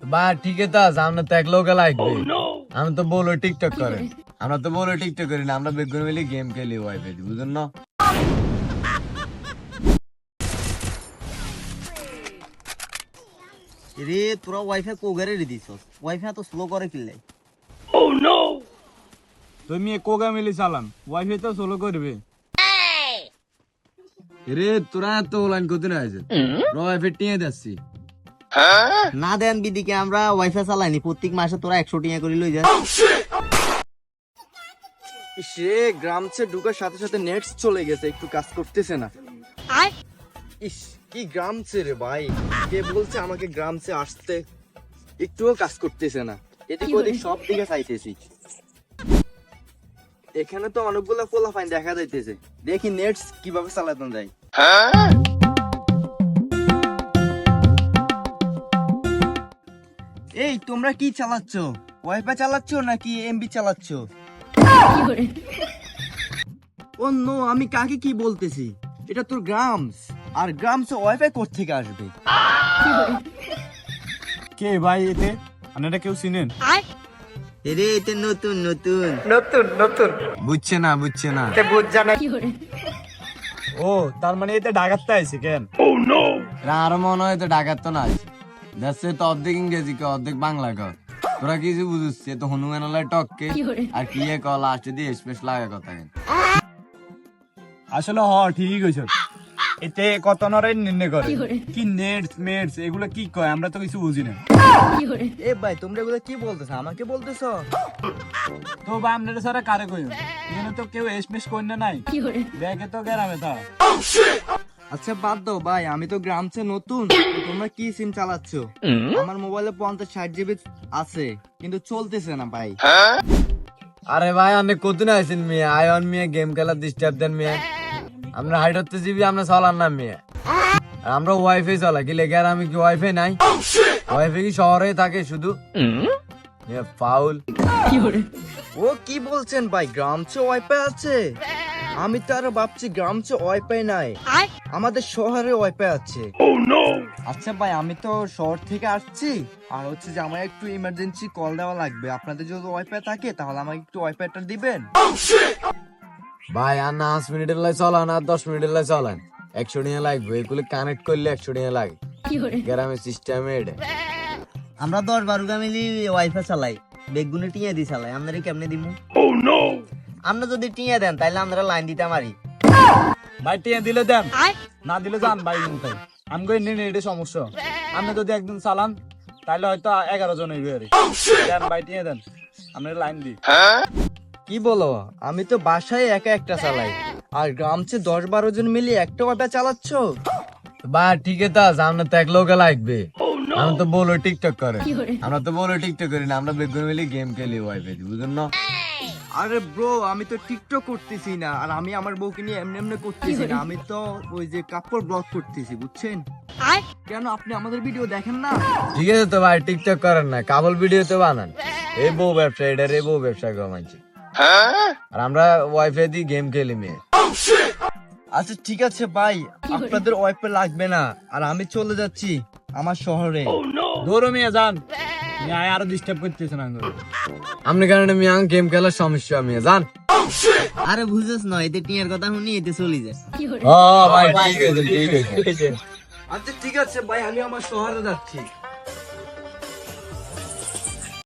বা ঠিক আছে আমরা তো এক লোকে লাগবে আমরা তো বলো টিকটক করে। আমরা তো বলো টিকটক করি না আমরা বেগুন মিলে গেম খেলি ওয়াইফাই বুঝুন না? রে তোরা ওয়াইফাই কোগারে রে দিছ ওয়াইফাই তো স্লো করে কিনলে তুমি কোগা মিলি চালান ওয়াইফাই তো স্লো করবে। রে তোরা তো লাইন করতে না আছে ওয়াইফাই টিয়ে যাচ্ছি না দেন বিদিকে আমরা ওয়াইফাই চালাইনি। প্রত্যেক মাসে তোরা একশো টিয়া করে লই যা। সে গ্রামছে ঢুকার সাথে সাথে নেট চলে গেছে একটু কাজ করতেছে না। ইস কি গ্রামছে রে ভাই? কে বলছে আমাকে গ্রাম গ্রামছে আসতে? একটুও কাজ করতেছে না। এদিক ওদিক সব দিকে চাইতেছি। এখানে তো অনেকগুলো পোলা ফাইন দেখা যাইতেছে। দেখি নেট কীভাবে চালানো যায় এই তোমরা কি চালাচ্ছ? ওয়াইফাই চালাচ্ছ নাকি এমবি চালাচ্ছ? ও নো আমি কাকে কি বলতেছি? এটা তোর গ্রামস। আর গ্রামস ওয়াইফাই কোথা থেকে আসবে? কে ভাই এতে? আপনারা কেউ চিনেন? এরে এটা নতুন নতুন। নতুন নতুন। বুঝছে না বুঝছে না। ও তার মানে এতে ডাকাতটা আছে কেন? না, আরও মনে হয় তো ডাকাত তো না। আছে যাচ্ছে তো অর্ধেক ইংরেজি কে অর্ধেক বাংলা ক তোরা কিছু বুঝছে তো হনুমান আলাই টককে আর কি এ কল লাস্টে দিয়ে স্পেস লাগা কথা আসলে হ ঠিক হয়েছে এতে কত নরে নির্ণয় করে। কি নেটস মেটস এগুলো কি কয় আমরা তো কিছু বুঝি না। এ ভাই তোমরা এগুলো কি বলতেছ? আমাকে বলতেছ? তো বা আপনারা সারা কারে কই এখানে তো কেউ এসমেস কই না নাই দেখে তো গ্রামে তা। আচ্ছা বাদ দাও ভাই আমি তো গ্রামছে নতুন তোমরা কি সিম চালাচ্ছ? আমার মোবাইলে পঞ্চাশ ষাট জিবি আছে কিন্তু চলতেছে না ভাই। আরে ভাই অনেক কত না আছেন মেয়ে? আয়ন মেয়ে গেম খেলা ডিস্টার্ব দেন মেয়ে। আমরা হাইট হতে জিবি আমরা চলার না মেয়ে। আমরা ওয়াইফাই চলা কি লেগে? আর আমি কি ওয়াইফাই নাই? ওয়াইফাই কি শহরে থাকে শুধু? ফাউল ও কি বলছেন ভাই? গ্রামছে ওয়াইফাই আছে। আমি তো আরও ভাবছি গ্রাম গ্রামছে ওয়াইফাই নাই আমাদের শহরে ওয়াইফাই আছে। আচ্ছা ভাই আমি তো শহর থেকে আসছি। আর হচ্ছে যে আমার একটু ইমার্জেন্সি কল দেওয়া লাগবে। আপনাদের যদি ওয়াইফাই থাকে তাহলে আমাকে একটু ওয়াইফাইটা দিবেন। ভাই আর না পাঁচ মিনিটের লাই চলান আর দশ মিনিটের লাই চলান। একশো টাকা লাগবে এগুলো কানেক্ট করলে একশো টাকা লাগে। গ্রামের সিস্টেমে এটা। আমরা দশ বারোটা মিলি ওয়াইফাই চালাই। বেগুনে টিয়া দিয়ে চালাই আপনারা কেমনে দিমু? আমরা যদি টিয়া দেন তাহলে আমরা লাইন দিতে পারি। ভাই টিয়া দিলে দেন। না দিলে যান ভাই তাই। আমি কই নিন এটা সমস্যা। আপনি যদি একদিন চালান তাহলে হয়তো এগারো জন হইবে আরে। দেন ভাই টিয়া দেন। আপনার লাইন দি। কি বলো? আমি তো বাসায় একা একটা চালাই। আর গ্রামছে দশ বারো জন মিলে একটা ওয়াইফাই চালাচ্ছ? বা ঠিক আছে আমরা তো এক লোকে লাগবে। আমরা তো বলো টিকটক করে। আমরা তো বলো টিকটক করি না আমরা বেগুন মিলে গেম খেলি ওয়াইফাই বুঝুন না? আরে ব্রো আমি তো টিকটক করতেছি না আর আমি আমার বউকে নিয়ে এমনি এমনি করতেছি না। আমি তো ওই যে কাপড় ব্লগ করতেছি বুঝছেন? কেন আপনি আমাদের ভিডিও দেখেন না? ঠিক আছে তো ভাই টিকটক করেন না কাবল ভিডিও তো বানান। এই বউ ব্যবসা এটা এই বউ ব্যবসা কমাইছে আর আমরা ওয়াইফাই দিয়ে গেম খেলি মেয়ে। আচ্ছা ঠিক আছে ভাই আপনাদের ওয়াইফাই লাগবে না আর আমি চলে যাচ্ছি আমার শহরে। ধরো মেয়ে যান। মেয়ে আরও ডিস্টার্ব করতেছে না আপনি কারণে মিয়া গেম খেলার সমস্যা আমি জান? আরে বুঝেছ না এতে টিয়ার কথা শুনি এতে চলি যায়। ও ভাই ঠিক আছে ঠিক আছে। আচ্ছা ঠিক আছে ভাই আমি আমার শহরে যাচ্ছি।